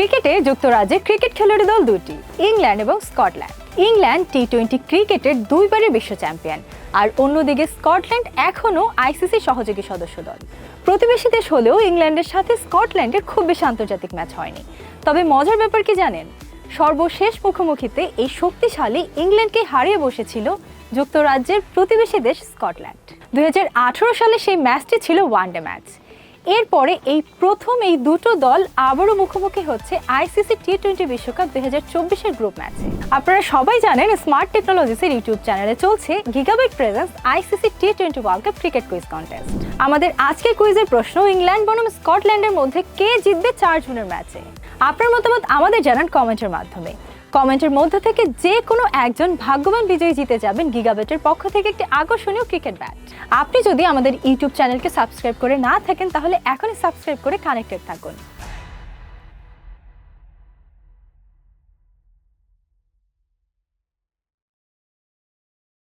ক্রিকেটে যুক্তরাজ্যে ক্রিকেট খেলোয়াড়ি দল দুটি, ইংল্যান্ড এবং স্কটল্যান্ড। ইংল্যান্ড টি টোয়েন্টি ক্রিকেটের দুইবারের বিশ্ব চ্যাম্পিয়ন, আর অন্যদিকে স্কটল্যান্ড এখনও আইসিসি সহযোগী সদস্য দল। প্রতিবেশী দেশ হলেও ইংল্যান্ডের সাথে স্কটল্যান্ডের খুব বেশি আন্তর্জাতিক ম্যাচ হয়নি। তবে মজার ব্যাপার কি জানেন? সর্বশেষ মুখোমুখিতে এই শক্তিশালী ইংল্যান্ডকে হারিয়ে বসেছিল যুক্তরাজ্যের প্রতিবেশী দেশ স্কটল্যান্ড। দুই হাজার আঠারো সালে সেই ম্যাচটি ছিল ওয়ানডে ম্যাচ। এরপরে এই প্রথম এই দুটো দল আবারও মুখোমুখি হচ্ছে আইসিসি টি টোয়েন্টি বিশ্বকাপ দুই হাজার চব্বিশের গ্রুপ ম্যাচে আপনারা সবাই জানেন স্মার্ট টেকনোলজিসের ইউটিউব চ্যানেলে চলছে Gigabyte presents ICC T twenty world cup cricket quiz contest আমাদের আজকের কুইজের প্রশ্ন, ইংল্যান্ড বনাম স্কটল্যান্ডের মধ্যে কে জিতবে চার জুনের ম্যাচে আপনার মতামত আমাদের জানান কমেন্টের মাধ্যমে। কমেন্টের মধ্যে থেকে যে কোনো একজন ভাগ্যবান বিজয়ী জিতে যাবেন গিগাবেটের পক্ষ থেকে একটি আকর্ষণীয় ক্রিকেট ব্যাট। আপনি যদি আমাদের ইউটিউব চ্যানেলকে সাবস্ক্রাইব করে না থাকেন, তাহলে এখনই সাবস্ক্রাইব করে কানেক্টেড থাকুন।